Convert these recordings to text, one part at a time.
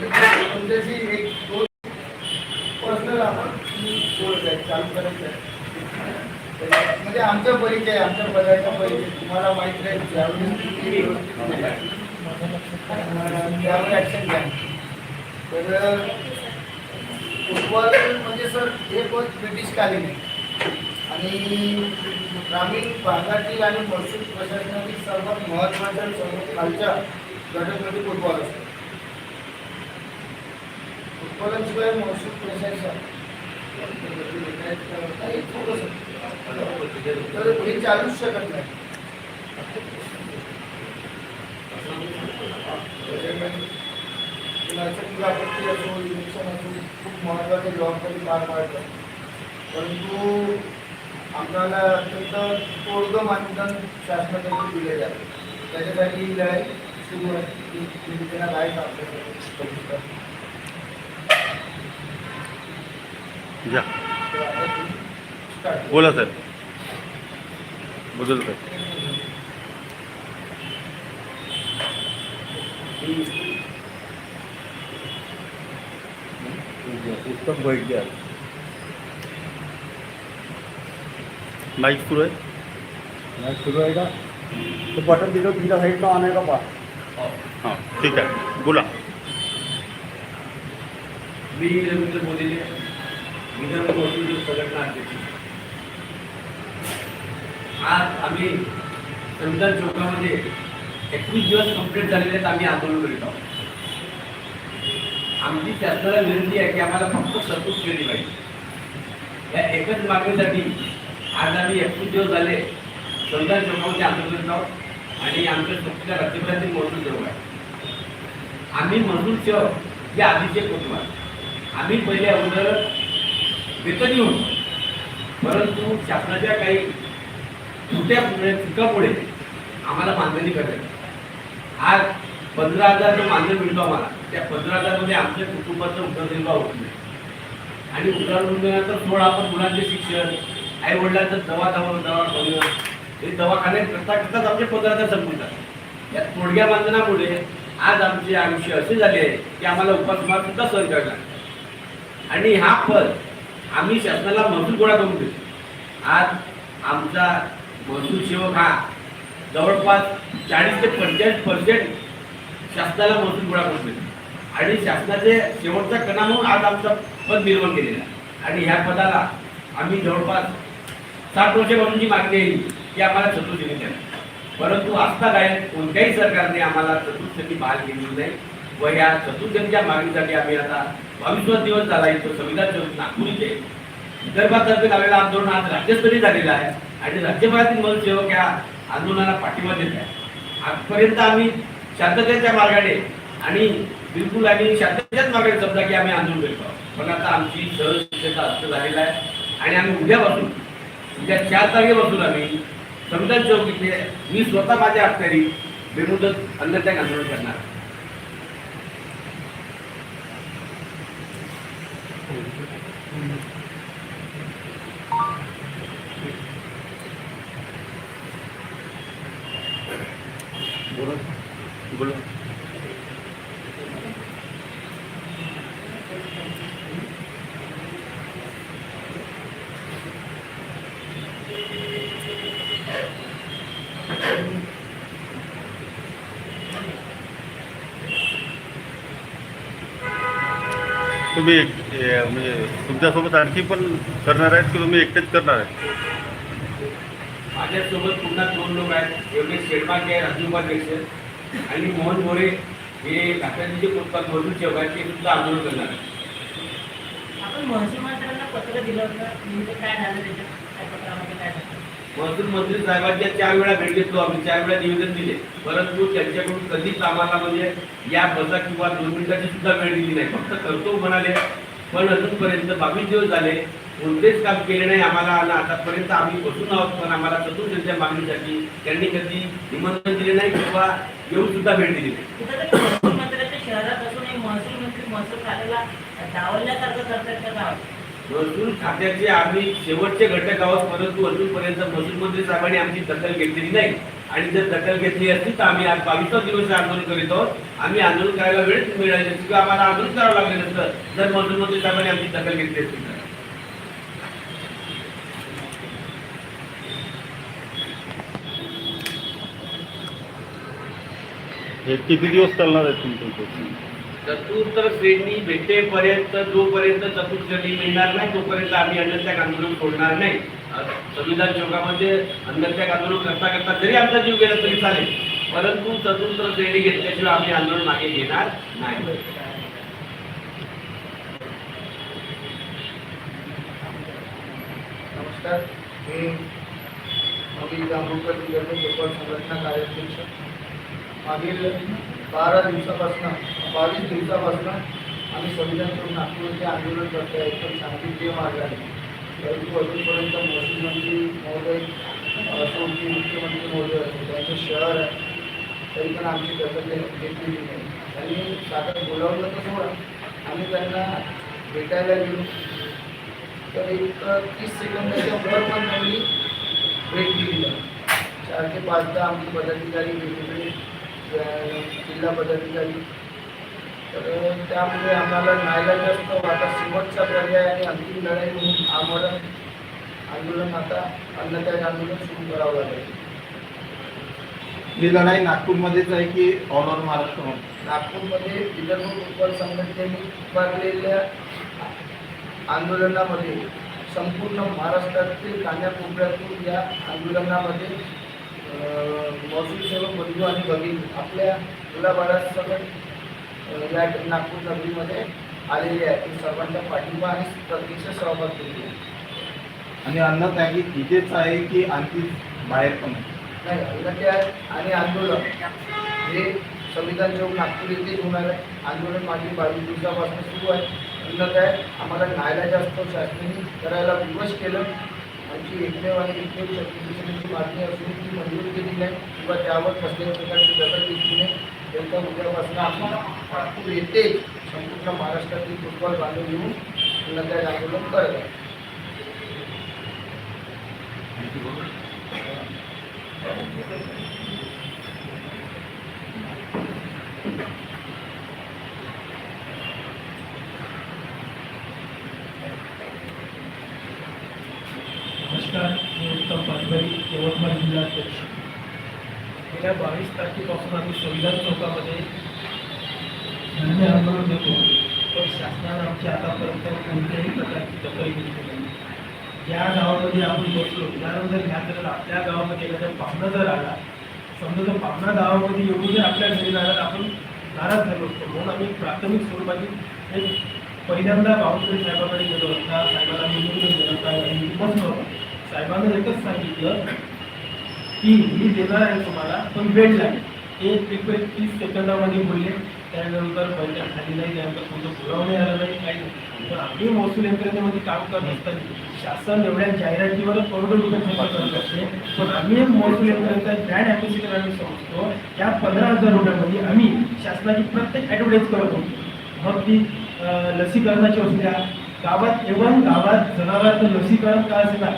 तुमच्याशी एक दोन पर्सनल आपण बोलत आहे चालू करायचं आहे म्हणजे आमचा परिचय आमच्या पदाचा परिचय तुम्हाला माहीत नाही. ज्यावेळी त्यावर ॲक्शन घ्या. तर फुटबॉल म्हणजे सर हे पद ब्रिटिशकालीन आहे आणि ग्रामीण भागातील आणि महसूल प्रशासनातील सर्वात महत्त्वाच्या सर्व खालच्या घटक म्हणजे फुटबॉल असतो. फुटबॉलशिवाय महसूल प्रशासन तर हे चालूच शकत नाही नैसर्गिक असो इलेक्शन असो खूप महत्त्वाची जबाबदारी पार पाडतात परंतु आम्हाला अत्यंत तोडगं मानधन शासनाकडून दिले जाते. त्याच्यासाठी लढाई सुरू आहे. ती निवेदनात आहेत आपल्याकडे या. बोला सर. बदल सर. पुस्तक बैठ गया. माईक सुरू आहे? मैच शुरू होएगा तो बटन दिलो तीसरा साइड का आने का पास हां ठीक आहे. बोला. मी रवींद्र मोदीने विदर्भ महसूल संघटना अध्यक्ष आज आम्ही संविधान चौकामध्ये एकवीस दिवस कंप्लीट झालेले आहेत आम्ही आंदोलन करीत आहोत. आमची शासनाला विनंती आहे की आम्हाला फक्त तरतूद केली पाहिजे. या एकच मागणीसाठी आज आम्ही एकवीस दिवस झाले संविधान चौकामध्ये आंदोलन करीत आहोत आणि आमच्या स्वतःच्या राज्यभरातील महसूल सेवक आहे. आम्ही महसूल सेवक हे आधीचे कुटुंब आहे. आम्ही पहिले अगोदर वेतनी येऊन परंतु शासनाच्या काही छोट्या चुकामुळे आम्हाला मानधनी करतात आज पंधरा हजार जो मानधन मिळतो आम्हाला त्या पंधरा हजारमध्ये आमच्या कुटुंबाचं उदरनिर्वाह होत नाही. आणि उदरनिर्वाहानंतर सोळा आपण मुलांचे शिक्षण आई वडिलांचं दवा दवा दवा करणं हे दवाखान्यात करता करताच आमचे पंधरा हजार संपवतात या थोडक्या मानधनामुळे आज आमचे आयुष्य असे झाले आहे की आम्हाला उपासमार सुद्धा सहन करणार लागतं. आणि हा फल आम्ही शासनाला महसूल गोळा करून देतो आज आमचा महसूल सेवक हा जवळपास चाळीस ते पंचेचाळीस पर्सेंट शासनाला महसूल गोळा करून देतो. आणि शासनाचे शेवटचा कणा म्हणून आज आमचं पद निर्माण केलेलं आहे. आणि ह्या पदाला आम्ही जवळपास सात वर्षापासून जी मागणी आहे ती आम्हाला चतुर्थ द्या परंतु आस्था काय कोणत्याही सरकारने आम्हाला चतुर्थी बहाल केलेली नाही. व या चतुर्थीच्या मागणीसाठी आम्ही आता बावीसवा दिवस झाला इथं संविधान चौक नागपूर इथे. विदर्भातर्फे लावलेलं आंदोलन आज राज्यस्तरीय झालेलं आहे आणि राज्यभरातील मनसेवक या आंदोलनाला पाठिंबा देत आहे आजपर्यंत आम्ही शांततेच्या मार्गाने आणि बिलकुल आणि शांततेच्याच मार्गाने समजा की आम्ही आंदोलन करतो आहोत. पण आता आमची सहजतेचा अर्थ झालेला आहे आणि आम्ही उद्यापासून उद्या चार तारखेपासून आम्ही संविधान चौक इथे मी स्वतः माझ्या हस्त्यारी बेमुदत अन्नत्याग आंदोलन करणार आहे. बोला तुम्ही एक- म्हणजे तुमच्यासोबत आणखी पण करणार आहेत की तुम्ही एकटेच करणार आहेत? माझ्यासोबत पुन्हा दोन लोक आहेत. योगेश शेडमाके आहे राजू उपाध्यक्ष आणि मोहन मोरे हे मजूर सेवक आहेत ते सुद्धा आंदोलन करणार आहेत. आपण महसूल मंत्र्यांना पत्र दिलं होतं. नेमकं काय झालं त्याच्यात काय पत्रामध्ये काय झालं महसूल मंत्री साहेबांच्या चार वेळा भेट घेतलो आम्ही चार वेळा निवेदन दिले. परंतु त्यांच्याकडून कधीच आम्हाला म्हणजे या बसा किंवा दोन मिनिटाची सुद्धा वेळ दिली नाही. फक्त करतो म्हणाले. पण अजूनपर्यंत बावीस दिवस झाले कोणतेच काम केले नाही आम्हाला. आणि आतापर्यंत आम्ही बसून आहोत पण आम्हाला सतून त्यांच्या मागणीसाठी त्यांनी कधी निमंत्रण दिले नाही किंवा येऊन सुद्धा भेट दिली नाही. शहरात असून महसूल मंत्री महसूल खात्याला डावलल्यासारखं करतात का महसूल खात्याचे आम्ही शेवटचे घटक आहोत परंतु अजूनपर्यंत महसूल मंत्री साहेबांनी आमची दखल घेतलेली नाही. आणि जर दखल घेतली असती तर आम्ही आज बावीसवा दिवस आंदोलन करीत आहोत. आम्ही आंदोलन करायला वेळच मिळाली नसती किंवा आम्हाला आंदोलन करावं लागलं नसतं जर महसूल मंत्री साहेबांनी आमची दखल घेतली असती तर. हे किती दिवस चालणार आहे तुमचं? चतुर्थ श्रेणी भेटेपर्यंत जोपर्यंत चतुर्थ श्रेणी मिळणार नाही तोपर्यंत आम्ही अन्नत्याग आंदोलन सोडणार नाही. संविधान चौकामध्ये अन्नत्याग आंदोलन करता करता जरी आमचा जीव गेला तरी चालेल. परंतु चतुर्थ श्रेणी घेतल्याशिवाय आम्ही आंदोलन मागे घेणार नाही. नमस्कार. मी नवीन जांभूळकर संघटना कार्याध्यक्ष. मागील बारा दिवसापासून बावीस दिवसापासून आम्ही संविधान करून नागपूरचे आंदोलन करतो आहे एकदम शांतीप्रिय मार्ग आहे परंतु अजूनपर्यंत महसूल मंत्री महोदय असोची मुख्यमंत्री महोदय असतील त्यांचं शहर आहे तरी पण आमची दखल घेतलेली नाही. त्यांनी साधं बोलावलं तर सोडा. आम्ही त्यांना भेटायला गेलो. तर एक तीस सेकंदाच्या वर पण त्यांनी भेट दिली. नाही. चार ते पाचदा आमचे पदाधिकारी वेगवेगळे जिल्हा पदाधिकारी. तर त्यामुळे आम्हाला न्यायालयात जास्त आता शेवटचा पर्याय आणि अंतिम लढाई म्हणून आम्हाला आंदोलन आता अन्नत्याग आंदोलन सुरू करावं लागेल. ही लढाई नागपूरमध्येच आहे की ऑल ओव्हर महाराष्ट्रामध्ये? नागपूरमध्ये विदर्भ फुटबॉल संघटनेने उभारलेल्या आंदोलनामध्ये संपूर्ण महाराष्ट्रातील कान्याकोपऱ्यातून या आंदोलनामध्ये अं, महसूल सेवक बंधू आणि भगिनी आपल्या मुलाबाळासकट या नागपूर नगरीमध्ये आलेले आहेत. ते सर्वांचा पाठिंबा आणि प्रत्यक्ष सहभाग केलेला आहे. आणि अन्नत्यागी इथेच आहे की आणखी बाहेर पण? आहे? नाही अन्नत्याग आणि आंदोलन हे संविधान चौक नागपूर येथेच होणार आहे. आंदोलन मागील बावीस दिवसापासून सुरू आहे. अन्नत्याग आम्हाला न्यायालयाच्या असतो शासनाने करायला विवश केलं. आमची एकमेव आणि एकमेव शक्तीची मागणी असून ती मंजूर केली नाही किंवा त्यावर कसल्याही प्रकारची दखल घेतली नाही. त्यांच्या उद्यापासून आपण नागपूर येते संपूर्ण महाराष्ट्रातील फुटबॉल बांधून घेऊन नद्या आंदोलन करत आहे नमस्कार मी उत्तम पाटबरी यवतमाळ जिल्हाध्यक्ष गेल्या बावीस तारखेपासून आम्ही संविधान चौकामध्ये धान्य आंदोलन देतो पण शासनानं आमची आतापर्यंत कोणत्याही प्रकारची दखल घेतली नाही. या गावामध्ये आपण बसलो. त्यानंतर ह्या जर आपल्या गावामध्ये एखादा पाहुणा जर आला समजा जर पाहुणा गावामध्ये येऊन जर आपल्या घरी राहिला आपण नाराज झालो असतो म्हणून आम्ही प्राथमिक स्वरूपाची एक पहिल्यांदा बावनकुळे साहेबांकडे गेलो असता साहेबांना निमंत्रण दिलं होता बसलो. होतो. एकच सांगितलं की मी देणार आहे तुम्हाला पण वेळ लागेल एक एक एक तीस सेकंदामध्ये बोलले. त्यानंतर बैठक झाली नाही त्यानंतर कोणतं पुरवणे आलं नाही काही नाही. पण आम्ही महसूल यंत्रणेमध्ये काम करत असताना शासन एवढ्या जाहिरातीवर करोडो रुपये खर्च करत असते. पण आम्ही महसूल यंत्रणेचा ब्रँड ॲम्बेसिडर आम्ही समजतो. त्या पंधरा हजार रुपयामध्ये आम्ही शासनाची प्रत्येक ॲडव्हर्टाईज करत होतो. मग ती लसीकरणाची असू द्या गावात एवढं गावात जनावरांचं लसीकरण का असेना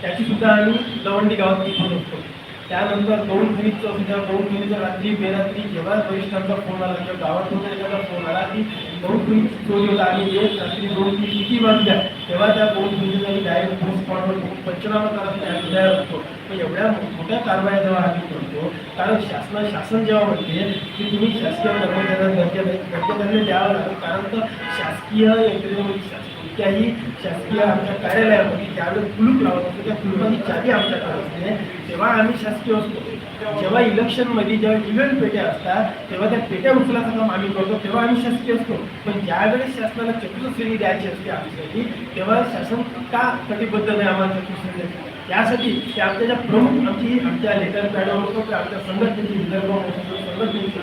त्याची सुद्धा आम्ही दवंडी गावात टिकवत असतो त्यानंतर दोन खनिजचं असू दोन खनिजचं रात्री बेरात्री जेव्हा वरिष्ठांचा फोन आला किंवा गावातून एखादा फोन आला की दोन खनिज चोरी होता आणि एक रात्री दोन खनिज किती वाजल्या तेव्हा त्या दोन खनिज डायरेक्ट पोस्ट स्पॉटवर पंचनामा करायला तयार तयार असतो पण एवढ्या मोठ्या कारवाया जेव्हा आम्ही करतो कारण शासना शासन जेव्हा म्हणते की तुम्ही शासकीय कर्मचाऱ्यांना दर्जा दर्जा त्यांना द्यावं लागेल कारण तर शासकीय यंत्रणेमध्ये शास- शासकीय आमच्या कार्यालयामध्ये ज्यावेळेस कुलूप लावत असतो त्या कुलुपाची चावी आमच्याकडे असते. तेव्हा आम्ही शासकीय असतो जेव्हा इलेक्शनमध्ये जेव्हा इव्हेंट पेट्या असतात तेव्हा त्या पेट्या उचलाचं काम आम्ही करतो तेव्हा आम्ही शासकीय असतो. पण ज्यावेळेस शासनाला चतुर्थ श्रेणी द्यायची असते आमच्यासाठी तेव्हा शासन का कटिबद्ध नाही आम्हाला चतुर्थ श्रेणी त्यासाठी ते आमच्या ज्या प्रमुख आमची आमच्या लेटर पॅडवर असतो आमच्या संघटनेची विदर्भ महसूल संघटनेची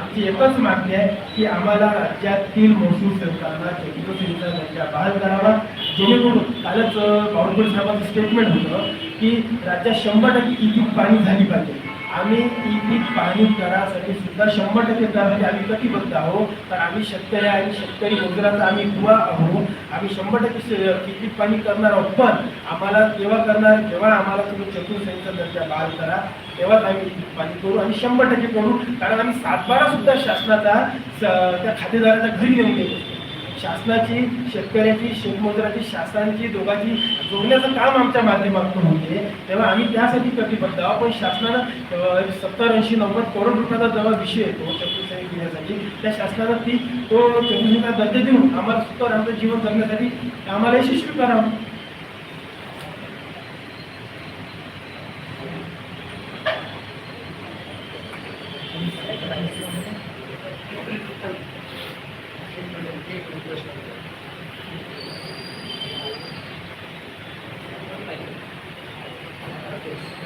आमची एकच मागणी आहे की आम्हाला राज्यातील महसूल सरकारला चतुर्थ श्रेणीचा दर्जा बहाल करावा. जेणेकरून कालच अं, बावनकुळे साहेबांचं स्टेटमेंट होतं की राज्यात शंभर टक्के किती पाणी झाली पाहिजे. आम्ही ती पीक पाणी करासाठी सुद्धा शंभर टक्के करासाठी आम्ही कटिबद्ध आहोत. तर आम्ही शेतकरी आणि शेतकरी मजुराचा आम्ही दुवा आहोत. आम्ही शंभर टक्के पीक पाणी करणार आहोत. पण आम्हाला तेव्हा करणार जेव्हा आम्हाला तुम्ही चतुर्संचा दर्जा बहाल करा तेव्हाच आम्ही पीक पाणी करू आणि शंभर टक्के करू. कारण आम्ही सातबारा सुद्धा शासनाचा स- त्या खातेदाराच्या घरी नेऊन देतो शासनाची शेतकऱ्याची शेतमजुराची शासनाची दोघांची जोडण्याचं काम आमच्या माध्यमातून होते. तेव्हा आम्ही त्यासाठी कटिबद्ध आहोत. पण शासनानं सत्तर ऐंशी नव्वद करोड रुपयाचा जेव्हा विषय येतो चतुर्थी घेण्यासाठी. त्या शासनानं ती तो चतुर्थीचा दर्जा देऊन आम्हाला सुद्धा आमचं जीवन जगण्यासाठी आम्हाला यशस्वी करावं. Thank you.